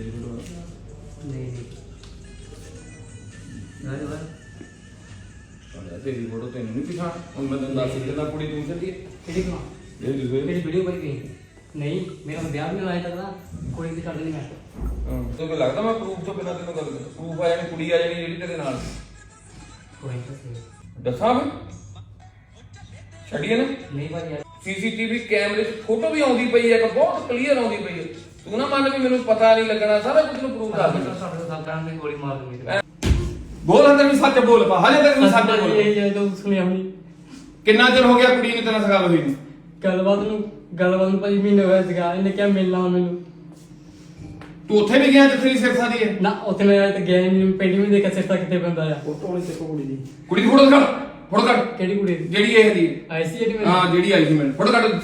ਤੇਰੀ ਫੋਟੋ ਨਹੀਂ ਨਹੀਂ ਨਾ ਨਾ ਤੇਰੀ ਫੋਟੋ ਤੈਨੂੰ ਨਹੀਂ ਪਛਾਣ ਹੁਣ ਮੈਂ ਤੈਨੂੰ ਦੱਸ ਦਿੱਤਾ ਕੁੜੀ ਤੂੰ ਚੱਲੀ ਕਿਹੜੀ ਕਲਾ ਇਹ ਲਿਖੇ ਕਿਹੜੀ ਵੀਡੀਓ ਪਾਈ ਗਈ ਨਹੀਂ ਮੇਰਾ ਵਿਆਹ ਵੀ ਹੋਇਆ ਤੱਕ ਕੋਈ ਵੀ ਕੱਢ ਨਹੀਂ ਮੈਂ ਹਾਂ ਤੈਨੂੰ ਲੱਗਦਾ ਮੈਂ ਪ੍ਰੂਫ ਤੋਂ ਬਿਨਾਂ ਤੈਨੂੰ ਗੱਲ ਪ੍ਰੂਫ ਆ ਜਾਣੀ ਕੁੜੀ ਆ ਜਾਣੀ ਜਿਹੜੀ ਤੇਰੇ ਨਾਲ ਕੋਈ ਨਹੀਂ ਦੱਸਾਂ ਮੈਂ ਛੱਡੀਏ ਨਾ ਨਹੀਂ ਭਾਜੀ ਯਾਰ ਸੀਸੀਟੀਵੀ ਕੈਮਰੇ 'ਚ ਫੋਟੋ ਵੀ ਆਉਂਦੀ ਪਈ ਹੈ, ਇੱਕ ਬਹੁਤ ਕਲੀਅਰ ਆਉਂਦੀ ਪਈ ਹੈ। ਤੂੰ ਨਾ ਮੰਨ ਵੀ ਮੈਨੂੰ ਪਤਾ ਨਹੀਂ ਲੱਗਣਾ ਸਾਰਾ ਕੁਝ ਨੂੰ ਪ੍ਰੂਫ ਕਰ ਦੇ ਸਾਡੇ ਸਾਲ ਕਰਾਂ ਮੈਂ ਗੋਲੀ ਮਾਰ ਦੂੰਗੀ ਬੋਲ ਅੰਦਰ ਵੀ ਸੱਚ ਬੋਲ ਪਾ ਹਲੇ ਤੱਕ ਵੀ ਸੱਚ ਬੋਲ ਇਹ ਜੇ ਤੂੰ ਸੁਣਿਆ ਨਹੀਂ। ਕਿੰਨਾ ਚਿਰ ਹੋ ਗਿਆ ਕੁੜੀ ਨੂੰ ਤੇਰਾ ਸਗਾਲ ਹੋਈ ਨੂੰ? ਗੱਲਬਾਤ ਨੂੰ ਗੱਲਬਾਤ ਨੂੰ ਭਾਜੀ ਮਹੀਨੇ ਹੋਇਆ ਸੀਗਾ ਇਹਨੇ ਕਿਹਾ ਮਿਲਣਾ ਮੈਨੂੰ। ਤੂੰ ਉੱਥੇ ਵੀ ਗਿਆ ਜਿੱਥੇ ਦੀ ਸਿਰਸਾ ਦੀ ਹੈ? ਨਾ ਉੱਥੇ ਮੈਂ ਅਜੇ ਤੱਕ ਗਿਆ ਹੀ ਨਹੀਂ ਪਿੰਡ ਵੀ ਨਹੀਂ ਦੇਖਿਆ ਸਿਰਤਾ ਕਿੱਥੇ ਬੰਦਾ ਆ। ਫੋਟੋ ਨਹੀਂ ਸਿੱਕੋ ਕੁੜੀ ਦੀ। ਕੁੜੀ ਦੀ ਫੋਟੋ ਦਿਖਾ ਫੋਟੋ ਕੱਢ। ਕਿਹੜੀ ਕੁੜੀ ਦੀ? ਜਿਹੜੀ ਇਹ ਦੀ। ਆਈ ਸੀ ਜਿਹੜੀ ਹਾਂ ਜਿਹੜੀ ਆਈ ਸੀ ਮੈਨੂੰ ਫੋਟੋ ਕੱਢ।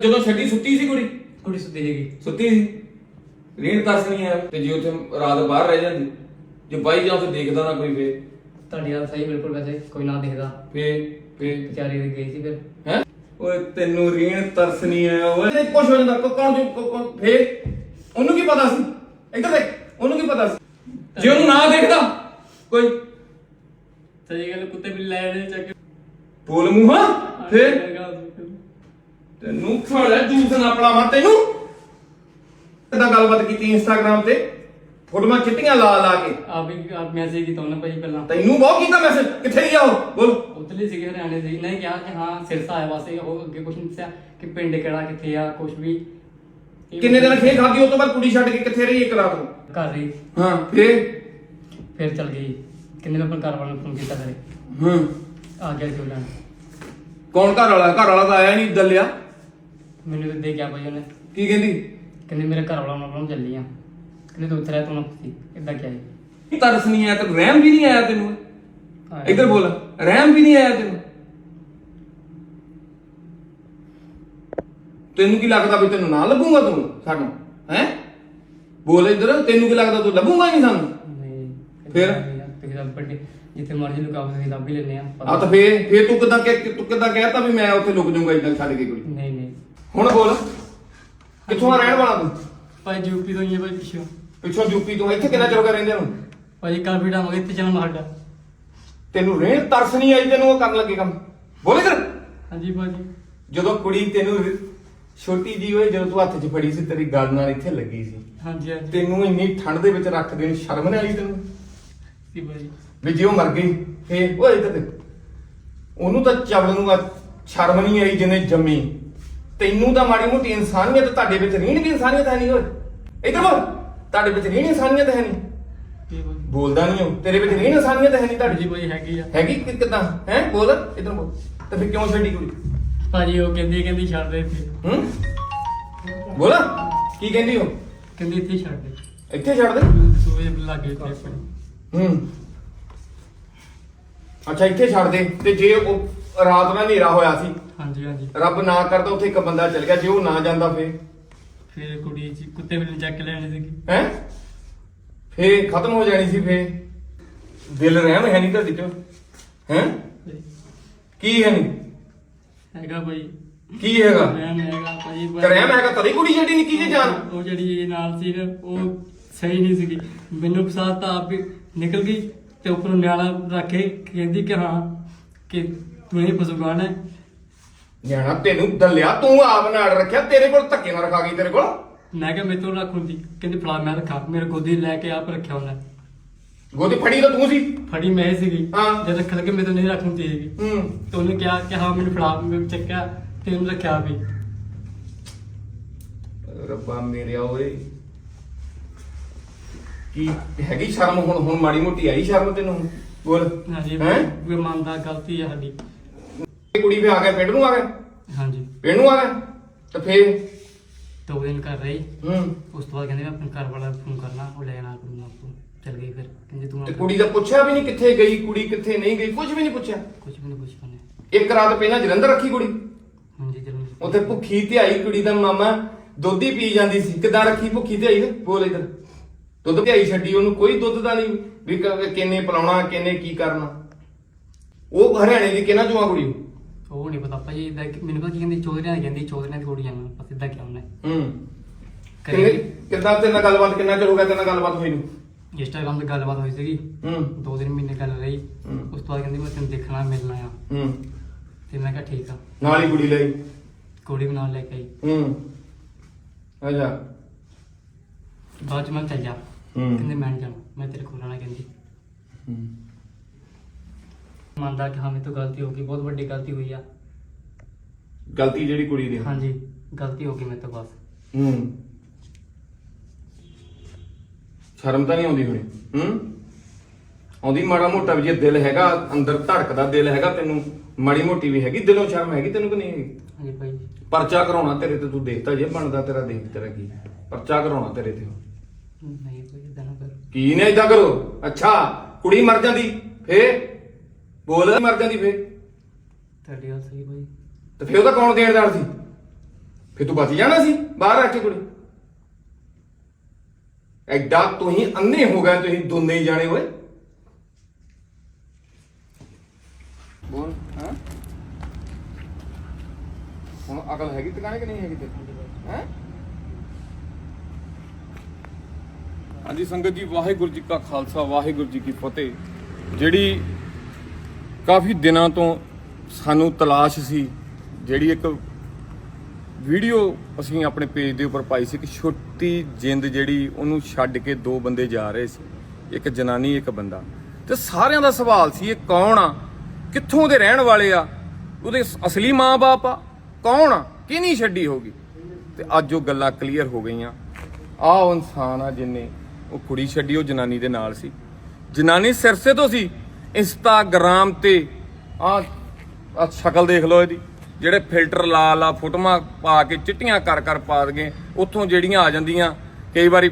ਜਦੋਂ ਛੱਡੀ ਸੁੱਤੀ ਸੀ ਕੁੜੀ? ਕੁੜੀ ਸੁੱਤੀ ਸੀਗੀ। ਸੁੱਤੀ ਸੀ? ਰੀਣ ਤਰਸ ਨਹੀਂ ਆਇਆ ਤੇ ਜੇ ਉੱਥੇ ਰਾਤ ਬਾਹਰ ਰਹਿ ਜਾਂਦੀ ਜੇ ਬਾਈ ਜਾਂ ਉੱਥੇ ਦੇਖਦਾ ਨਾ ਕੋਈ ਫੇ ਤੁਹਾਡੀ ਗੱਲ ਸਹੀ ਬਿਲਕੁਲ ਵੈਸੇ ਕੋਈ ਨਾ ਦਿਖਦਾ। ਫੇ ਫੇ ਵਿਚਾਰੀ ਦੀ ਗਈ ਸੀ ਫਿਰ। ਹੈ? ਓਏ ਤੈਨੂੰ ਰੀਣ ਤਰਸ ਨਹੀਂ ਆਇਆ ਓਏ। ਤੇ ਕੁਛ ਹੋ ਜਾਂਦਾ ਕੌਣ ਜੋ ਕੌ- ਕੌ- ਫੇ ਉਹਨੂੰ ਕੀ ਪਤਾ ਸੀ? ਇੱਧਰ ਦੇਖ ਉਹਨੂੰ ਕੀ ਪਤਾ ਸੀ? ਜੇ ਉਹਨੂੰ ਨਾ ਦੇਖਦਾ ਕੋਈ ਸਹੀ ਗੱਲ ਕੁੱਤੇ ਵੀ ਲੈ ਚੱਕ ਬੋਲ ਮੂੰਹਾਂ ਫੇ ਤੈਨੂੰ ਫੜਾ ਜੂਸ ਨਾ ਪੜਾਵਾਂ ਤੈਨੂੰ? ਕਿਦਾਂ ਗੱਲਬਾਤ ਕੀਤੀ ਇੰਸਟਾਗ੍ਰam ਤੇ। ਫੋਟੋਆਂ ਚਿੱਟੀਆਂ ਲਾ ਲਾ ਕੇ। ਆਪ ਹੀ ਆਪ ਮੈਸੇਜ ਕੀਤਾ ਉਹਨੇ ਭਾਜੀ ਪਹਿਲਾਂ। ਤੈਨੂੰ ਬਹੁਤ ਕੀਤਾ ਮੈਸੇਜ ਕਿੱਥੇ ਗਿਆ ਉਹ? ਬੋਲ। ਉਤਲੀ ਸੀਗੇ ਹਰਿਆਣੇ ਦੇ। ਨਹੀਂ ਕਿਹਾ ਕਿ ਹਾਂ ਸਿਰਸਾ ਆਇਆ ਵਾਸਤੇ। ਉਹ ਅੱਗੇ ਕੁਝ ਨਹੀਂ ਦੱਸਿਆ ਕਿ ਪਿੰਡ ਕਿਹੜਾ ਕਿੱਥੇ ਆ ਕੁਝ ਵੀ। ਕਿੰਨੇ ਦਿਨ ਖੇ ਖਾਦੀ ਉਸ ਤੋਂ ਬਾਅਦ ਕੁੜੀ ਛੱਡ ਕੇ ਕਿੱਥੇ ਰਹੀ ਇੱਕ ਰਾਤ ਨੂੰ? ਘਰ ਰਹੀ। ਹਾਂ ਫੇ ਫਿਰ ਚਲ ਗਈ। ਕਿੰਨੇ ਮੈਂ ਆਪਣੇ ਘਰ ਵਾਲਿਆਂ ਨੂੰ ਫੋਨ ਕੀਤਾ ਕਰੇ ਹਾਂ। ਆ ਗਿਆ ਸੀ ਉਹ ਲੈਣ। ਕੌਣ ਘਰ ਵਾਲਾ ਘਰ ਵਾਲਾ ਤਾਂ ਆਇਆ ਨਹੀਂ ਦੱਲਿਆ ਮੈਨੂੰ ਤੇ ਦੇ ਗਿਆ ਭਾਈ ਉਹਨੇ। ਕੀ ਕਹਿੰਦੀ? ਕਹਿੰਦੇ ਮੇਰੇ ਘਰ ਵਾਲਾ ਉਹਨਾਂ ਕੋਲ ਚੱਲੀ ਆ। ਕਹਿੰਦੇ ਤੂੰ ਉੱਥੇ ਰਹਿ ਤੂੰ ਸੀ ਇਦਾਂ ਕਿਹਾ ਜੀ ਤਰਸ ਨਹੀਂ ਆਇਆ ਤੇ ਰਹਿਮ ਵੀ ਨਹੀਂ ਆਇਆ ਤੈਨੂੰ। ਇੱਧਰ ਬੋਲ ਰਹਿਮ ਵੀ ਨਹੀਂ ਆਇਆ ਤੈਨੂੰ। ਤੈਨੂੰ ਕੀ ਲੱਗਦਾ ਵੀ ਤੈਨੂੰ ਨਾ ਲੱਭੂਗਾ ਤੂੰ ਸਾਨੂੰ ਹੈ? ਬੋਲ ਇੱਧਰ ਤੈਨੂੰ ਕੀ ਲੱਗਦਾ ਤੂੰ ਲੱਭੂਗਾ ਨਹੀਂ ਸਾਨੂੰ? ਨਹੀਂ ਫਿਰ? ਤੇ ਕਿਦਾਂ ਵੱਡੇ ਜਿੱਥੇ ਮਰਜ਼ੀ ਲੁਕਾਓ ਤੁਸੀਂ ਲੱਭ ਹੀ ਲੈਨੇ ਆ। ਆ ਤਾਂ ਫੇਰ ਫੇਰ ਤੂੰ ਕਿਦਾਂ ਕਿ ਤੂੰ ਕਿਦਾਂ ਕਹਿਤਾ ਵੀ ਮੈਂ ਉੱਥੇ ਲੁਕ ਜਾਊਂਗਾ ਇਦਾਂ ਛੱਡ ਕੇ ਨਹੀਂ ਹੁਣ ਬੋਲ। ਕਿੱਥੋਂ ਆ ਰਹਿਣ ਵਾਲਾ ਤੂੰ? ਭਾਈ ਯੂਪੀ ਤੋਂ ਹੀ ਹੈ ਭਾਈ ਪਿੱਛੋਂ। ਪਿੱਛੋਂ ਯੂਪੀ ਤੋਂ। ਇੱਥੇ ਕਿੰਨਾ ਚਿਰ ਹੋ ਗਿਆ ਰਹਿੰਦੇ ਨੂੰ? ਭਾਈ ਕਾਫੀ ਟਾਈਮ ਹੋ ਗਿਆ ਇੱਥੇ ਜਨਮ ਸਾਡਾ। ਤੈਨੂੰ ਰਹਿਣ ਤਰਸ ਨਹੀਂ ਆਈ ਤੈਨੂੰ ਉਹ ਕਰਨ ਲੱਗੇ ਕੰਮ? ਬੋਲ ਇੱਧਰ। ਹਾਂਜੀ ਭਾਜੀ। ਜਦੋਂ ਕੁੜੀ ਤੈਨੂੰ ਛੋਟੀ ਜੀ ਹੋਏ ਜਦੋਂ ਤੂੰ ਹੱਥ 'ਚ ਫੜੀ ਸੀ ਤੇਰੀ ਗੱਲ ਨਾਲ ਇੱਥੇ ਲੱਗੀ ਸੀ। ਹਾਂਜੀ ਹਾਂਜੀ। ਤੈਨੂੰ ਇੰਨੀ ਠੰਡ ਦੇ ਵਿੱਚ ਰੱਖ ਦੇਣ ਸ਼ਰਮ ਨਹੀਂ ਆਈ ਤੈਨੂੰ? ਸੀ ਭਾਜੀ। ਵੀ ਜੇ ਉਹ ਮਰ ਗਈ ਫੇ ਓਏ ਇੱਧਰ ਦੇਖ। ਉਹਨੂੰ ਤਾਂ ਚਵਲ ਨੂੰ ਆ ਸ਼ਰਮ ਨਹੀਂ ਆਈ ਜਿਹਨੇ ਜੰਮੀ। ਤੈਨੂੰ ਤਾਂ ਮਾੜੀ ਮੋਟੀ ਇਨਸਾਨੀਅਤ ਤੁਹਾਡੇ ਵਿੱਚ ਰੀਣ ਵੀ ਇਨਸਾਨੀਅਤ ਹੈ ਨਹੀਂ ਓਏ। ਇੱਧਰ ਬੋਲ। ਤੁਹਾਡੇ ਵਿੱਚ ਰੀਣ ਇਨਸਾਨੀਅਤ ਹੈ ਨਹੀਂ ਕੀ ਭਾਜੀ ਬੋਲਦਾ ਨਹੀਂ ਉਹ। ਤੇਰੇ ਵਿੱਚ ਰੀਣ ਇਨਸਾਨੀਅਤ ਹੈ ਨਹੀਂ ਤੁਹਾਡੀ। ਜੀ ਭਾਜੀ ਹੈਗੀ ਆ। ਹੈਗੀ ਕਿ ਕਿਦਾਂ? ਹੈ? ਬੋਲ ਇੱਧਰ ਬੋਲ। ਤੇ ਫਿਰ ਕਿਉਂ ਛੱਡੀ ਕੁੜੀ? ਭਾਜੀ ਉਹ ਕਹਿੰਦੀ ਕਹਿੰਦੀ ਛੱਡ ਦੇ ਇੱਥੇ। ਹੂੰ? ਬੋਲ। ਕੀ ਕਹਿੰਦੀ ਉਹ? ਕਹਿੰਦੀ ਇੱਥੇ ਛੱਡ ਦੇ। ਇੱਥੇ ਛੱਡ ਦੇ? ਸੂਏ ਲੱਗੇ ਇੱਥੇ ਆਪਣੇ। ਹੂੰ। ਅੱਛਾ ਇੱਥੇ ਛੱਡ ਦੇ। ਤੇ ਜੇ ਉਹ ਰਾਤ ਨਾਲ ਹਨੇਰਾ ਹੋਇਆ ਸੀ ਹਾਂਜੀ ਹਾਂਜੀ। ਰੱਬ ਨਾ ਕਰਦਾ ਉੱਥੇ ਇੱਕ ਬੰਦਾ ਚਲ ਗਿਆ ਜੇ ਉਹ ਨਾ ਜਾਂਦਾ ਫੇ ਫਿਰ ਕੁੜੀ ਜੀ ਕੁੱਤੇ ਵੀ ਚੱਕ ਲੈਣੇ ਸੀਗੀ। ਹੈ? ਫੇ ਖਤਮ ਹੋ ਜਾਣੀ ਸੀ ਫੇ ਦਿਲ ਰਹਿਮ ਹੈ ਨਹੀਂ ਤੁਹਾਡੇ ਚ? ਹੈ? ਕੀ ਹੈ ਨਹੀਂ ਹੈਗਾ ਭਾਈ ਕੀ ਹੈਗਾ? ਰਹਿਮ ਹੈਗਾ ਭਾਜੀ ਤੇ ਰਹਿਮ ਹੈਗਾ ਤਦੀ ਕੁੜੀ ਛੱਡੀ ਨਿੱਕੀ ਜਿਹੀ ਜਾਨ? ਉਹ ਜਿਹੜੀ ਇਹ ਨਾਲ ਸੀ ਨਾ ਉਹ ਸਹੀ ਨਹੀਂ ਸੀਗੀ। ਮੈਨੂੰ ਪਸੰਦ ਤਾਂ ਆਪ ਵੀ ਨਿਕਲ ਗਈ ਤੇ ਉੱਪਰੋਂ ਨਿਆਣਾ ਰੱਖੇ ਕਹਿੰਦੀ ਕਿ ਹਾਂ ਕਿ ਤੂੰ ਇਹ ਪਸੂਗਾਨ ਹੈ। ਨਿਆਣਾ ਤੈਨੂੰ ਦੱਲਿਆ ਤੂੰ ਆਪ ਨਾਲ ਰੱਖਿਆ ਤੇਰੇ ਕੋਲ ਧੱਕੇ ਨਾਲ ਰਖਾ ਗਈ ਤੇਰੇ ਕੋਲ? ਮੈਂ ਕਿਹਾ ਮੇਰੇ ਤੋਂ ਰੱਖ ਹੁੰਦੀ। ਕਹਿੰਦੀ ਫਲਾ ਮੈਂ ਰੱਖਾ। ਮੇਰੇ ਗੋਦੀ ਲੈ ਕੇ ਆਪ ਰੱਖਿਆ ਉਹਨੇ। ਗੋਦੀ ਫੜੀ ਤਾਂ ਤੂੰ ਸੀ? ਫੜੀ ਮੈਂ ਹੀ ਸੀਗੀ। ਹਾਂ। ਜਦ ਰੱਖ ਲਗੇ ਮੇਰੇ ਤੋਂ ਨਹੀਂ ਰੱਖ ਹੁੰਦੀ ਸੀਗੀ। ਹੂੰ। ਤੇ ਉਹਨੇ ਕਿਹਾ ਕਿ ਹਾਂ ਮੈਨੂੰ ਫੜਾ ਮੈਂ ਚੱਕਿਆ ਤੇ ਉਹਨੇ ਰੱਖਿਆ ਵੀ ਰੱਬਾ ਮੇਰਿਆ ਓਏ। ਕੀ ਹੈਗੀ ਸ਼ਰਮ? ਹੁਣ ਹੁਣ ਮਾੜੀ ਮੋਟੀ ਆਈ ਸ਼ਰਮ ਤੈਨੂੰ? ਬੋਲ। ਹਾਂਜੀ ਹੈਂ? ਵੀ ਮੰਨਦਾ ਗਲਤੀ ਹੈ ਸਾਡੀ। ਕੁੜੀ ਫੇ ਆ ਗਿਆ ਪਿੰਡ ਨੂੰ ਆ ਗਿਆ? ਹਾਂਜੀ। ਪਿੰਡ ਨੂੰ ਆ ਗਿਆ? ਤੇ ਫੇਰ? ਦੋ ਦਿਨ ਕਰ ਰਹੀ। ਹੂੰ। ਉਸ ਤੋਂ ਬਾਅਦ ਕਹਿੰਦੇ ਮੈਂ ਆਪਣੇ ਘਰ ਵਾਲਾ ਫੋਨ ਕਰਨਾ ਉਹ ਲੈਣਾ ਕਰੂੰਗਾ ਆਪਕੋ ਚਲ ਗਈ ਫਿਰ। ਕਹਿੰਦੀ ਤੂੰ ਤੇ ਕੁੜੀ ਦਾ ਪੁੱਛਿਆ ਵੀ ਨਹੀਂ ਕਿੱਥੇ ਗਈ ਕੁੜੀ ਕਿੱਥੇ ਨਹੀਂ ਗਈ ਕੁਝ ਵੀ ਨਹੀਂ ਪੁੱਛਿਆ? ਕੁਝ ਵੀ ਨਹੀਂ ਪੁੱਛ ਪਾਨੇ ਇੱਕ ਰਾਤ ਪਹਿਲਾਂ ਜਲੰਧਰ ਰੱਖੀ ਕੁੜੀ। ਹਾਂਜੀ ਜਲੰਧਰ ਉੱਥੇ ਭੁੱਖੀ ਤੇ ਆਈ ਕੁੜੀ ਦਾ ਮਾਮਾ ਦੁੱਧ ਹੀ ਪੀ ਜਾਂਦੀ ਸੀ। ਕਿਦਾਂ ਰੱਖੀ ਭੁੱਖੀ ਤੇ ਆਈ ਬੋਲ ਇਧਰ। ਦੁੱਧ ਤੇ ਆਈ ਛੱਡੀ ਉਹਨੂੰ ਕੋਈ ਦੁੱਧ ਦਾ ਨਹੀਂ ਵੀ ਕ- ਕਿੰਨੇ ਪਿਲਾਉਣਾ ਕਿੰਨੇ ਕੀ ਕਰਨਾ। ਉਹ ਹਰਿਆਣੇ ਦੀ ਕਿਹਨਾਂ ਚੋਂ ਆ ਕੁੜੀ ਉਹ ਨਹੀਂ ਪਤਾ ਭਾਜੀ ਕਿ- ਮੈਨੂੰ ਪਤਾ ਕੀ ਕਹਿੰਦੀ ਚੌਧਰੀਆਂ ਦੀ ਕਹਿੰਦੀ ਚੌਧਰੀਆਂ ਦੀ ਕੁੜੀ ਆ ਮੈਂ ਬਸ ਇਦਾਂ ਕਿਹਾ ਉਹਨੇ। ਹੂੰ। ਕਿੰਨੇ ਤੇਰੇ ਨਾਲ ਗੱਲਬਾਤ ਕਿੰਨਾ ਚਿਰ ਹੋ ਗਿਆ ਤੇਰੇ ਨਾਲ ਗੱਲਬਾਤ ਹੋਈ ਨੂੰ? ਇੰਸਟਾਗ੍ਰਾਮ ਤੇ ਗੱਲਬਾਤ ਹੋਈ ਸੀਗੀ। ਹੂੰ। ਦੋ ਦਿਨ ਮਹੀਨੇ ਗੱਲ ਰਹੀ। ਹੂੰ। ਉਸ ਤੋਂ ਬਾਅਦ ਕਹਿੰਦੀ ਮੈਂ ਤੈਨੂੰ ਦੇਖਣਾ ਮਿਲਣਾ ਆ ਹੂੰ। ਤੇ ਮੈਂ ਕਿਹਾ ਠੀਕ ਆ। ਨਾਲ ਹੀ ਕੁੜੀ ਲਈ? ਕੁੜੀ ਵੀ ਨਾਲ ਲੈ ਕੇ ਆਈ। ਹੂੰ। ਅੱਛਾ। ਬਾਅਦ ਚ ਮੈਂ ਚੱਲ ਜਾ। ਹੂੰ। ਕਹਿੰਦੇ ਮੈਂ ਨਹੀਂ ਜਾਣਾ ਮੈਂ ਤੇਰੇ ਕੋਲ ਰਹਿਣਾ ਕਹਿੰਦੀ। ਹੂੰ। ਮੰਨਦਾ ਕਿ ਹਾਂ ਮੇਰੇ ਤੋਂ ਗਲਤੀ ਹੋ ਗਈ ਬਹੁਤ ਵੱਡੀ ਗਲਤੀ ਹੋਈ ਆ। ਗਲਤੀ ਜਿਹੜੀ ਕੁੜੀ ਦੀ ਹਾਂਜੀ ਗਲਤੀ ਹੋ ਗਈ ਮੇਰੇ ਤੋਂ ਬਸ। ਹੂੰ। ਸ਼ਰਮ ਤਾਂ ਨਹੀਂ ਆਉਂਦੀ ਹੁਣੇ। ਹੂੰ? ਆਉਂਦੀ ਮਾੜਾ ਮੋਟਾ ਵੀ ਜੇ ਦਿਲ ਹੈਗਾ ਅੰਦਰ ਧੜਕਦਾ ਦਿਲ ਹੈਗਾ ਤੈਨੂੰ ਮਾੜੀ ਮੋਟੀ ਵੀ ਹੈਗੀ ਦਿਲੋਂ ਸ਼ਰਮ ਹੈਗੀ ਤੈਨੂੰ ਕਿ ਨਹੀਂ ਹੈਗੀ? ਹਾਂਜੀ ਭਾਈ ਪਰਚਾ ਕਰਾਉਣਾ ਤੇਰੇ ਤੇ ਤੂੰ ਦੇਖਤਾ ਜੇ ਬਣਦਾ ਤੇਰਾ ਦੇਖ ਤੇਰਾ ਕੀ। ਪਰਚਾ ਕਰਾਉਣਾ ਤੇਰੇ ਤੇ। ਨਹੀਂ ਭਾਈ ਇਦਾਂ ਨਾ ਕਰੋ ਕੀ ਨੇ ਇਦਾਂ ਕਰੋ? ਅੱਛਾ ਕੁੜੀ ਮਰ ਜਾਂਦੀ ਫੇ ਬੋਲ। ਮਰ ਜਾਂਦੀ ਫੇ ਤੁਹਾਡੀ ਗੱਲ ਸਹੀ ਭਾਈ। ਤੇ ਫੇ ਉਹਦਾ ਕੌਣ ਦੇਣਦਾਰ ਸੀ? ਫੇ ਤੂੰ ਬਚ ਜਾਣਾ ਸੀ ਬਾਹਰ ਆ ਕੇ ਕੁੜੀ। ਐਡਾ ਤੁਸੀਂ ਅੰਨੇ ਹੋ ਗਏ ਤੁਸੀਂ ਦੋਨੇ ਹੀ ਜਾਣੇ ਓਏ। ਬੋਲ ਹਾਂ? ਹੁਣ ਅਕਲ ਹੈਗੀ ਟਿਕਾਣੇ ਕਿ ਨਹੀਂ ਹੈਗੀ ਤੇ ਹੈ? ਹਾਂਜੀ ਸੰਗਤ ਜੀ ਵਾਹਿਗੁਰੂ ਜੀ ਕਾ ਖਾਲਸਾ ਵਾਹਿਗੁਰੂ ਜੀ ਕੀ ਫਤਿਹ। ਜਿਹੜੀ ਕਾਫੀ ਦਿਨਾਂ ਤੋਂ ਸਾਨੂੰ ਤਲਾਸ਼ ਸੀ, ਜਿਹੜੀ ਇੱਕ ਵੀਡੀਓ ਅਸੀਂ ਆਪਣੇ ਪੇਜ ਦੇ ਉੱਪਰ ਪਾਈ ਸੀ ਕਿ ਛੋਟੀ ਜਿੰਦ ਜਿਹੜੀ ਉਹਨੂੰ ਛੱਡ ਕੇ ਦੋ ਬੰਦੇ ਜਾ ਰਹੇ ਸੀ, ਇੱਕ ਜਨਾਨੀ, ਇੱਕ ਬੰਦਾ। ਤੇ ਸਾਰਿਆਂ ਦਾ ਸਵਾਲ ਸੀ, ਇਹ ਕੌਣ ਆ? ਕਿੱਥੋਂ ਦੇ ਰਹਿਣ ਵਾਲੇ ਆ? ਉਹਦੇ ਅਸਲੀ ਮਾਂ-ਬਾਪ ਆ? ਕੌਣ ਆ? ਕਿਹਨੀ ਛੱਡੀ ਹੋਗੀ ਤੇ ਅੱਜ ਉਹ ਗੱਲਾਂ ਕਲੀਅਰ ਹੋ ਗਈਆਂ। ਆ ਉਹ ਇਨਸਾਨ ਆ ਜਿਨੇ ਉਹ ਕੁੜੀ ਛੱਡੀ, ਉਹ ਜਨਾਨੀ ਦੇ ਨਾਲ ਸੀ। ਜਨਾਨੀ ਸਿਰਸੇ ਤੋਂ ਸੀ ਇੰਸਟਾਗ੍ਰਾਮ ਤੇ ਆ ਆ ਸ਼ਕਲ ਦੇਖ ਲਓ ਇਹਦੀ। ਜਿਹੜੇ ਫਿਲਟਰ ਲਾ ਲਾ ਫੋਟੋਆਂ ਪਾ ਕੇ ਚਿੱਟੀਆਂ ਕਰ ਕਰ ਪਾ ਦਗੇ, ਉੱਥੋਂ ਜਿਹੜੀਆਂ ਆ ਜਾਂਦੀਆਂ। ਕਈ ਵਾਰੀ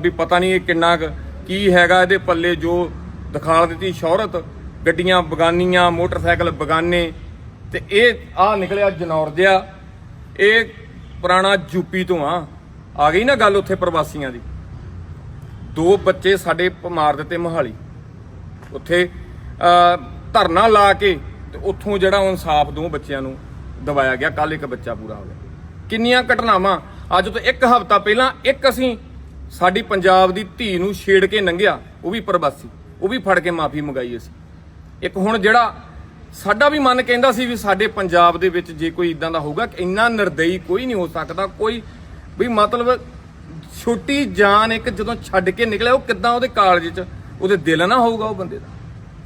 ਵੀ ਪਤਾ ਨਹੀਂ ਇਹ ਕਿੰਨਾ ਕੁ, ਕੀ ਹੈਗਾ ਇਹਦੇ ਪੱਲੇ ਜੋ ਦਿਖਾ ਦਿੱਤੀ ਸ਼ੌਹਰਤ। ਗੱਡੀਆਂ ਬਗਾਨੀਆਂ, ਮੋਟਰਸਾਈਕਲ ਬਗਾਨੇ। ਤੇ ਇਹ ਆ ਨਿਕਲਿਆ ਜਨੌਰ ਜਿਹਾ। ਇਹ ਪੁਰਾਣਾ ਯੂਪੀ ਤੋਂ ਆ। ਆ ਗਈ ਨਾ ਗੱਲ ਉੱਥੇ ਪ੍ਰਵਾਸੀਆਂ ਦੀ। ਦੋ ਬੱਚੇ ਸਾਡੇ ਮਾਰ ਦਿੱਤੇ ਮੋਹਾਲੀ। ਉੱਥੇ ਧਰਨਾ ਲਾ ਕੇ ਤੇ ਉੱਥੋਂ ਜਿਹੜਾ ਉਹ ਇਨਸਾਫ ਦੋ ਬੱਚਿਆਂ ਨੂੰ ਦਵਾਇਆ ਗਿਆ ਕੱਲ ਇੱਕ ਬੱਚਾ ਪੂਰਾ ਹੋ ਗਿਆ। ਕਿੰਨੀਆਂ ਘਟਨਾਵਾਂ? ਅੱਜ ਤੋਂ ਇੱਕ ਹਫ਼ਤਾ ਪਹਿਲਾਂ ਇੱਕ ਅਸੀਂ ਸਾਡੀ ਪੰਜਾਬ ਦੀ ਧੀ ਨੂੰ ਛੇੜ ਕੇ ਨੰਗਿਆ, ਉਹ ਵੀ ਪ੍ਰਵਾਸੀ, ਉਹ ਵੀ ਫੜ ਕੇ ਮਾਫੀ ਮੰਗਾਈ ਅਸੀਂ। ਇੱਕ ਹੁਣ ਜਿਹੜਾ ਸਾਡਾ ਵੀ ਮਨ ਕਹਿੰਦਾ ਸੀ ਵੀ ਸਾਡੇ ਪੰਜਾਬ ਦੇ ਵਿੱਚ ਜੇ ਕੋਈ ਇਦਾਂ ਦਾ ਹੋਊਗਾ ਕਿ ਇੰਨਾ ਨਿਰਦਈ ਕੋਈ ਨਹੀਂ ਹੋ ਸਕਦਾ, ਕੋਈ ਵੀ ਮਤਲਬ ਛੋਟੀ ਜਾਨ ਇੱਕ ਜਦੋਂ ਛੱਡ ਕੇ ਨਿਕਲਿਆ, ਉਹ ਕਿੱਦਾਂ ਉਹਦੇ ਕਾਲਜ 'ਚ ਉਹਦੇ ਦਿਲ ਨਾ ਹੋਊਗਾ ਉਹ ਬੰਦੇ ਦਾ?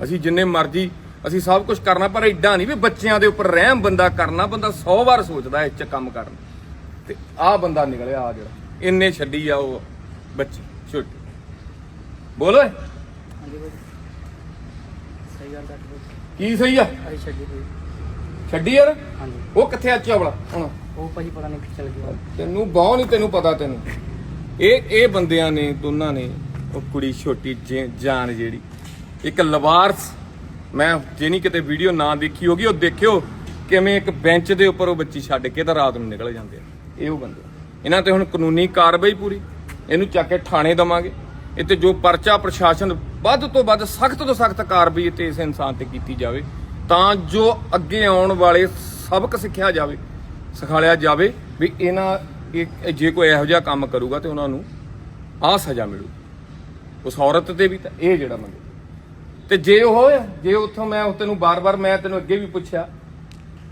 ਅਸੀਂ ਜਿੰਨੇ ਮਰਜ਼ੀ ਅਸੀਂ ਸਭ ਕੁਝ ਕਰਨਾ ਪਰ ਐਡਾ ਨਹੀਂ ਵੀ ਬੱਚਿਆਂ ਦੇ ਉੱਪਰ ਰਹਿਮ ਬੰਦਾ ਕਰਨਾ ਬੰਦਾ 100 ਵਾਰ ਸੋਚਦਾ ਇਸ 'ਚ ਕੰਮ ਕਰਨ। ਤੇ ਆਹ ਬੰਦਾ ਨਿਕਲਿਆ ਆ ਜਿਹੜਾ। ਇੰਨੇ ਛੱਡੀ ਆ ਉਹ ਬੱਚੀ ਛੋਟੀ। ਬੋਲ ਓਏ। ਕੀ ਸਹੀ ਆ? ਛੱਡੀ ਯਾਰ ਉਹ ਕਿੱਥੇ ਆ ਚਵਲਾ ਹੁਣ। ਉਹ ਭਾਈ ਪਤਾ ਨਹੀਂ ਕਿੱਥੇ ਚਲ ਗਿਆ ਤੈਨੂੰ ਬਹੁ ਨਹੀਂ ਤੈਨੂੰ ਪਤਾ ਤੈਨੂੰ। ਇਹ ਇਹ ਬੰਦਿਆਂ ਨੇ ਦੋਨਾਂ ਨੇ ਉਹ ਕੁੜੀ ਛੋਟੀ ਜਾਨ ਜਿਹੜੀ ਇੱਕ ਲਵਾਰਸ, ਮੈਂ ਜੇ ਨਹੀਂ ਕਿਤੇ ਵੀਡੀਓ ਨਾ ਦੇਖੀ ਹੋਗੀ, ਉਹ ਦੇਖਿਓ ਕਿਵੇਂ ਇੱਕ ਬੈਂਚ ਦੇ ਉੱਪਰ ਉਹ ਬੱਚੀ ਛੱਡ ਕੇ ਤਾਂ ਰਾਤ ਨੂੰ ਨਿਕਲ ਜਾਂਦੇ ਆ। ਇਹ ਉਹ ਬੰਦੇ ਇਹਨਾਂ ਤੇ ਹੁਣ ਕਾਨੂੰਨੀ ਕਾਰਵਾਈ ਪੂਰੀ, ਇਹਨੂੰ ਚੱਕ ਕੇ ਥਾਣੇ ਦਵਾਂਗੇ। ਇਹ ਤੇ ਜੋ ਪਰਚਾ ਪ੍ਰਸ਼ਾਸਨ ਵੱਧ ਤੋਂ ਵੱਧ, ਸਖਤ ਤੋਂ ਸਖਤ ਕਾਰਵਾਈ ਤੇ ਇਸ ਇਨਸਾਨ ਤੇ ਕੀਤੀ ਜਾਵੇ, ਤਾਂ ਜੋ ਅੱਗੇ ਆਉਣ ਵਾਲੇ ਸਬਕ ਸਿੱਖਿਆ ਜਾਵੇ, ਸਿਖਾਲਿਆ ਜਾਵੇ ਵੀ ਇਹਨਾਂ ਜੇ ਕੋਈ ਇਹੋ ਜਿਹਾ ਕੰਮ ਕਰੂਗਾ ਤੇ ਉਹਨਾਂ ਨੂੰ ਆਹ ਸਜ਼ਾ ਮਿਲੂ ਉਸ ਔਰਤ ਤੇ ਵੀ ਤਾਂ ਇਹ ਜਿਹੜਾ ਮੰਗੇ ਤੇ ਜੇ ਉਹ ਜੇ ਉੱਥੋਂ ਮੈਂ ਉਹ ਤੈਨੂੰ ਬਾਰ-ਬਾਰ ਮੈਂ ਤੈਨੂੰ ਅੱਗੇ ਵੀ ਪੁੱਛਿਆ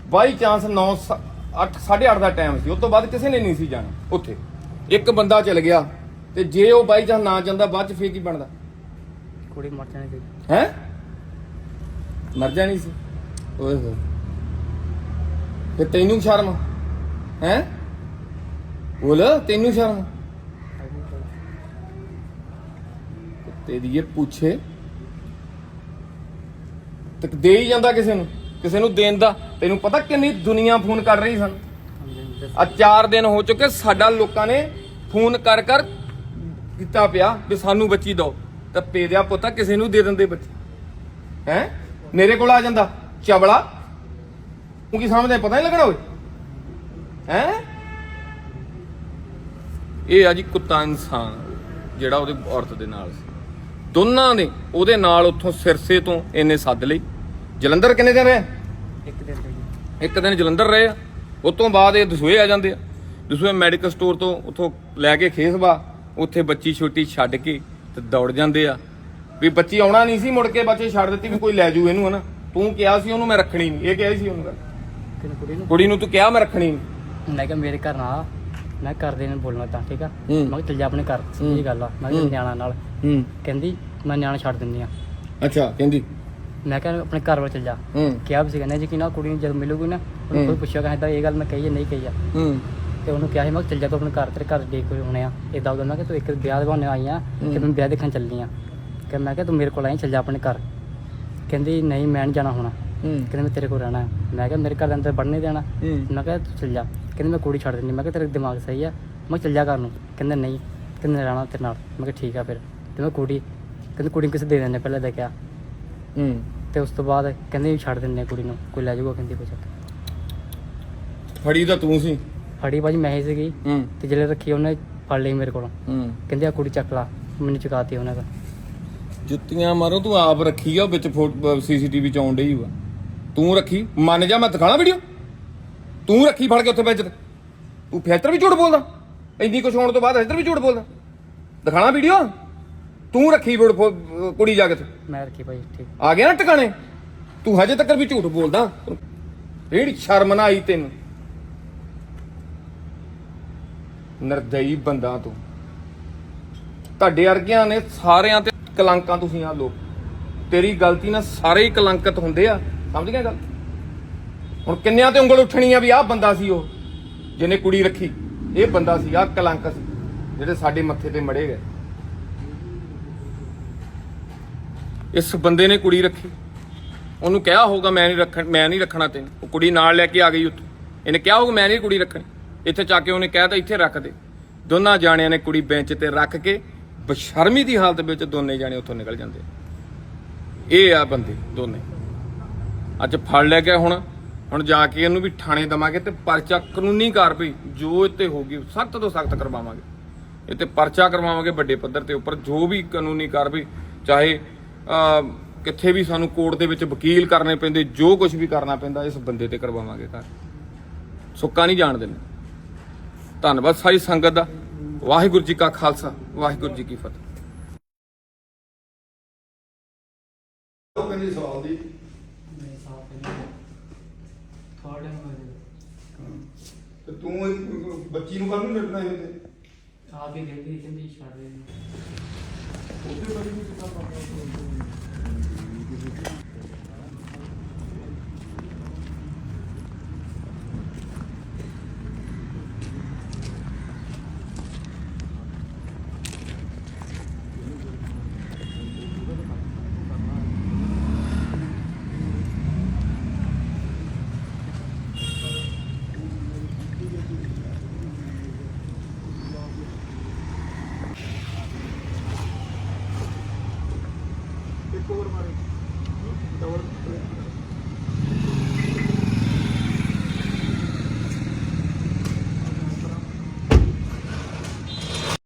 ਬਾਈ ਚਾਂਸ 9 8 8:30 ਦਾ ਟਾਈਮ ਸੀ ਉਸ ਤੋਂ ਬਾਅਦ ਕਿਸੇ ਨੇ ਨਹੀਂ ਸੀ ਜਾਣਾ ਉੱਥੇ। ਇੱਕ ਬੰਦਾ ਚਲ ਗਿਆ ਤੇ ਜੇ ਉਹ ਬਾਈ ਚਾਂਸ ਨਾ ਜਾਂਦਾ ਬਾਅਦ ਚ ਫੇਰ ਕੀ ਬਣਦਾ? ਕੁੜੀ ਮਰ ਜਾਣੀ ਚਾਹੀਦੀ ਹੈ? ਮਰ ਜਾਣੀ ਸੀ। ਓਏ ਹੋਏ। ਤੇ ਤੈਨੂੰ ਸ਼ਰਮ ਹੈ? ਬੋਲ ਤੈਨੂੰ ਸ਼ਰਮ ਤੇਰੀ ਇਹ ਪੁੱਛੇ ਤੇ ਦੇ ਹੀ ਜਾਂਦਾ ਕਿਸੇ ਨੂੰ ਕਿਸੇ ਨੂੰ ਦੇਣ ਦਾ। ਤੈਨੂੰ ਪਤਾ ਕਿੰਨੀ ਦੁਨੀਆ ਫੋਨ ਕਰ ਰਹੀ ਸਾਨੂੰ? ਆ 4 ਦਿਨ ਹੋ ਚੁੱਕੇ ਸਾਡਾ ਲੋਕਾਂ ਨੇ ਫੋਨ ਕਰ ਕਰ ਕੀਤਾ ਪਿਆ ਵੀ ਸਾਨੂੰ ਬੱਚੀ ਦਿਓ। ਤਾਂ ਪੇਦਿਆ ਪੁੱਤਾ ਕਿਸੇ ਨੂੰ ਦੇ ਦਿੰਦੇ ਬੱਚੇ। ਹੈ? ਮੇਰੇ ਕੋਲ ਆ ਜਾਂਦਾ। ਚਵਲਾ, ਤੂੰ ਕੀ ਸਮਝਦਾ, ਪਤਾ ਨਹੀਂ ਲੱਗਣਾ ਓਏ? ਹੈ? ਇਹ ਆ ਜੀ ਕੁੱਤਾ ਇਨਸਾਨ, ਜਿਹੜਾ ਉਹਦੇ ਔਰਤ ਦੇ ਨਾਲ ਸੀ। ਦੋਨਾਂ ਨੇ ਉਹਦੇ ਨਾਲ ਉੱਥੋਂ ਸਿਰਸੇ ਤੋਂ ਇਹਨੇ ਸੱਦ ਲਈ। ਜਲੰਧਰ ਕਿੰਨੇ ਦਿਨ ਰਹੇ? ਇੱਕ ਦਿਨ ਰਹੀ ਇੱਕ ਦਿਨ ਜਲੰਧਰ ਰਹੇ ਆ। ਉਸ ਤੋਂ ਬਾਅਦ ਇਹ ਦਸੂਏ ਆ ਜਾਂਦੇ ਆ। ਦੂਸਰੇ ਮੈਡੀਕਲ ਸਟੋਰ ਤੋਂ ਉਥੋਂ ਲੈ ਕੇ ਖੇਸਵਾ ਉੱਥੇ ਬੱਚੀ ਛੋਟੀ ਛੱਡ ਕੇ ਤੇ ਦੌੜ ਜਾਂਦੇ ਆ। ਵੀ ਬੱਚੀ ਆਉਣਾ ਨਹੀਂ ਸੀ ਮੁੜ ਕੇ ਬੱਚੇ ਛੱਡ ਦਿੱਤੀ ਵੀ ਕੋਈ ਲੈ ਜੂ ਇਹਨੂੰ ਹਨਾ। ਤੂੰ ਕਿਹਾ ਸੀ ਉਹਨੂੰ ਮੈਂ ਰੱਖਣੀ ਨਹੀਂ ਇਹ ਕਿਹਾ ਸੀ ਉਹਨੂੰ ਕੁੜੀ ਨੂੰ? ਕੁੜੀ ਨੂੰ ਤੂੰ ਕਿਹਾ ਮੈਂ ਰੱਖਣੀ ਨਹੀਂ। ਮੈਂ ਕਿਹਾ ਮੇਰੇ ਘਰ ਨਾ। ਮੈਂ ਘਰ ਦੇ ਨਾਲ ਬੋਲਣਾ ਤਾਂ ਠੀਕ ਆ? ਹੂੰ। ਮੈਂ ਕਿਹਾ ਚੱਲ ਜਾ ਆਪਣੇ ਘਰ ਹੂੰ। ਇਹ ਗੱਲ ਆ। ਮੈਂ ਕਿਹਾ ਹੂੰ। ਨਿਆਣਾ ਨਾਲ। ਹੂੰ। ਕਹਿੰਦੀ ਮੈਂ ਨਿਆਣਾ ਛੱਡ ਦਿੰਦੀ ਆ। ਅੱਛਾ ਕਹਿੰਦੀ? ਮੈਂ ਕਿਹਾ ਆਪਣੇ ਘਰ ਵੱਲ ਚੱਲ ਜਾ। ਹੂੰ। ਕਿਹਾ ਵੀ ਸੀ ਕਹਿੰਦਾ ਜੀ ਕਿ ਨਾ ਕੁੜੀ ਨੂੰ ਜਦ ਮਿਲੂਗੀ ਨਾ ਉਹਨੂੰ ਹੂੰ। ਕੋਈ ਪੁੱਛਿਆ ਕਹਿੰਦਾ ਇਹ ਗੱਲ ਮੈਂ ਕਹੀ ਹੈ ਨਹੀਂ ਕਹੀ ਆ। ਹੂੰ। ਤੇ ਉਹਨੂੰ ਕਿਹਾ ਸੀ ਮੈਂ ਕਿਹਾ ਚੱਲ ਜਾ ਤੂੰ ਆਪਣੇ ਘਰ ਤੇਰੇ ਘਰ ਦੇਖ ਕੋਈ ਹੋਣੇ ਆ। ਇਦਾਂ ਉਦਾਂ ਮੈਂ ਕਿ ਤੂੰ ਇੱਕ ਵਿਆਹ ਦੇ ਬਹਾਨੇ ਆਈ ਆ ਕਿ ਮੈਂ ਵਿਆਹ ਦੇਖਣ ਚੱਲੀ ਆ। ਕਿ ਮੈਂ ਕਿਹਾ ਤੂੰ ਮੇਰੇ ਕੋਲ ਆਈ ਚੱਲ ਜਾ ਆਪਣੇ ਘਰ। ਕਹਿੰਦੀ ਨਹੀਂ ਮੈਂ ਨਹੀਂ ਜਾਣਾ ਹੁਣ। ਹੂੰ। ਕਹਿੰਦੇ ਮੈਂ ਤੇਰੇ ਕੋਲ ਰਹਿਣਾ। ਹੈ। ਮੈਂ ਕਿਹਾ ਮੇਰੇ ਘਰ ਦੇ ਅੰਦਰ ਵੜਨ ਨਹੀਂ ਦੇਣਾ। ਹੂੰ। ਮੈਂ ਕਿਹਾ ਤੂੰ ਚੱਲ ਜਾ। ਕਹਿੰਦੇ ਮੈਂ ਕੁੜੀ ਛੱਡ ਦਿੰਦੀ ਮੈਂ ਕਿਹਾ ਤੇਰਾ ਦਿਮਾਗ ਸਹੀ ਆ। ਮੈਂ ਚੱਲ ਜਾ ਘਰ ਨੂੰ। ਕਹਿੰਦਾ ਨਹੀਂ ਕਹਿੰਦੇ ਰਹਿਣਾ ਤੇਰੇ ਨਾਲ। ਮੈਂ ਕਿਹਾ ਠੀਕ ਆ ਫਿਰ। ਤੇ ਮੈਂ ਕੁੜੀ ਕਹਿੰਦੇ ਕੁੜੀ ਕਿਸੇ ਦੇ ਦਿੰਦੇ ਪਹਿਲਾਂ ਦੇਖਿਆ। ਹੂੰ। ਤੇ ਉਸ ਤੋਂ ਬਾਅਦ ਕਹਿੰਦੇ ਛੱਡ ਦਿੰਦੇ ਕੁੜੀ ਨੂੰ ਕੋਈ ਲੈ ਜਾਊਗਾ ਕਹਿੰਦੀ ਕੁਛ ਫੜੀ ਤਾਂ ਤੂੰ ਸੀ। ਫੜੀ ਭਾਜੀ ਮੈਂ ਹੀ ਸੀਗੀ। ਹੂੰ। ਤੇ ਜਿਹੜੇ ਰੱਖੀ ਉਹਨੇ ਫੜ ਲਈ ਮੇਰੇ ਕੋਲੋਂ। ਹੂੰ। ਕਹਿੰਦੇ ਆ ਕੁੜੀ ਚੱਕ ਲਾ ਮੈਨੂੰ ਚੁਕਾਤੀ ਉਹਨਾਂ ਦਾ ਜੁੱਤੀਆਂ ਮਾਰੋ ਤੂੰ ਆਪ ਰੱਖੀ ਆ ਉਹ ਵਿੱਚ ਸੀਸੀਟੀਵੀ ਚ ਆਉਣ ਡਈ ਵਾ ਤੂੰ ਰੱਖੀ ਮੰਨ ਜਾ ਮੈਂ ਦਿਖਾਣਾ ਵੀਡੀਓ ਤੂੰ ਰੱਖੀ ਫੜ ਕੇ ਉੱਥੇ ਵਿੱਚ ਤੂੰ। ਫੇਤਰ ਵੀ ਝੂਠ ਬੋਲਦਾ? ਇੰਨੀ ਕੁਛ ਹੋਣ ਤੋਂ ਬਾਅਦ ਇੱਧਰ ਵੀ ਝੂਠ ਬੋਲਦਾ? ਦਿਖਾਣਾ ਵੀਡੀਓ ਤੂੰ ਰੱਖੀ ਬੋਲ- ਕੁੜੀ ਜਾ ਕੇ ਤੇ। ਮੈਂ ਰੱਖੀ ਭਾਜੀ ਠੀਕ। ਆ ਗਿਆ ਨਾ ਟਿਕਾਣੇ? ਤੂੰ ਹਜੇ ਤੱਕ ਵੀ ਝੂਠ ਬੋਲਦਾ? ਜਿਹੜੀ ਸ਼ਰਮ ਨਾ ਆਈ ਤੈਨੂੰ। ਨਰਦਈ ਬੰਦਾ ਤੂੰ। ਤੁਹਾਡੇ ਵਰਗਿਆਂ ਨੇ ਸਾਰਿਆਂ ਤੇ ਕਲੰਕਾਂ ਤੁਸੀਂ ਆ ਲੋਕ ਤੇਰੀ ਗਲਤੀ ਨਾਲ ਸਾਰੇ ਹੀ ਕਲੰਕਿਤ ਹੁੰਦੇ ਆ। ਸਮਝ ਗਿਆ ਗੱਲ? ਹੁਣ ਕਿੰਨਿਆਂ ਤੇ ਉਂਗਲ ਉੱਠਣੀ ਆ ਵੀ ਆਹ ਬੰਦਾ ਸੀ ਉਹ, ਜਿਹਨੇ ਕੁੜੀ ਰੱਖੀ। ਇਹ ਬੰਦਾ ਸੀ, ਆਹ ਕਲੰਕ ਸੀ, ਜਿਹੜੇ ਸਾਡੇ ਮੱਥੇ ਤੇ ਮੜੇ ਗਏ। ਇਸ ਬੰਦੇ ਨੇ ਕੁੜੀ ਰੱਖੀ। ਉਹਨੂੰ ਕਿਹਾ ਹੋਊਗਾ, ਮੈਂ ਨਹੀਂ ਰੱਖਣ ਮੈਂ ਨਹੀਂ ਰੱਖਣਾ ਤੈਨੂੰ। ਉਹ ਕੁੜੀ ਨਾਲ ਲੈ ਕੇ ਆ ਗਈ ਉੱਥੇ। ਇਹਨੇ ਕਿਹਾ ਹੋਊਗਾ, ਮੈਂ ਨਹੀਂ ਕੁੜੀ ਰੱਖਣੀ। ਇੱਥੇ ਚੱਕ ਕੇ ਉਹਨੇ ਕਹਿਤਾ ਇੱਥੇ ਰੱਖ ਦੇ। ਦੋਨਾਂ ਜਾਣਿਆਂ ਨੇ ਕੁੜੀ ਬੈਂਚ ਤੇ ਰੱਖ ਕੇ ਬਸ਼ਰਮੀ ਦੀ ਹਾਲਤ ਵਿੱਚ ਦੋਨੇ ਜਾਣੇ ਉੱਥੋਂ ਨਿਕਲ ਜਾਂਦੇ। ਇਹ ਆ ਬੰਦੇ, ਦੋਨੇ। ਅੱਜ ਫੜ ਲੈ ਗਿਆ ਹੁਣ। ਹੁਣ ਜਾ ਕੇ ਇਹਨੂੰ ਵੀ ਥਾਣੇ ਦਵਾਂਗੇ ਤੇ ਪਰਚਾ ਕਾਨੂੰਨੀ ਕਾਰਵਾਈ ਜੋ ਇੱਥੇ ਹੋਗੀ ਸਖਤ ਤੋਂ ਸਖਤ ਕਰਵਾਵਾਂਗੇ। ਇਹ ਤੇ ਪਰਚਾ ਕਰਵਾਵਾਂਗੇ ਵੱਡੇ ਪੱਧਰ ਤੇ ਉੱਪਰ, ਜੋ ਵੀ ਕਾਨੂੰਨੀ ਕਾਰਵਾਈ, ਚਾਹੇ ਕਿੱਥੇ ਵੀ ਸਾਨੂੰ ਕੋਰਟ ਦੇ ਵਿੱਚ ਵਕੀਲ ਕਰਨੇ ਪੈਂਦੇ, ਜੋ ਕੁਝ ਵੀ ਕਰਨਾ ਪੈਂਦਾ, ਇਸ ਬੰਦੇ ਤੇ ਕਰਵਾਵਾਂਗੇ ਘਰ। ਸੁੱਕਾ ਨਹੀਂ ਜਾਣ ਦਿੰਦੇ ਧੰਨਵਾਦ ਸਾਰੀ ਸੰਗਤ ਦਾ। ਵਾਹਿਗੁਰੂ ਜੀ ਕਾ ਖਾਲਸਾ, ਵਾਹਿਗੁਰੂ ਜੀ ਕੀ ਫਤਿਹ ਉਹ ਕਹਿੰਦੀ ਸਾਲ ਦੀ ਤੇ ਤੂੰ ਇਹ ਬੱਚੀ ਨੂੰ ਕਾਹਨੂੰ ਲੜਨਾ ਇਹ ਤੇ ਆਪ ਹੀ ਕਹਿੰਦੀ ਕਹਿੰਦੀ ਛੱਡ ਦੇ ਉਹਦੇ ਬਾਰੇ ਵੀ ਕਿਤਾ ਪਤਾ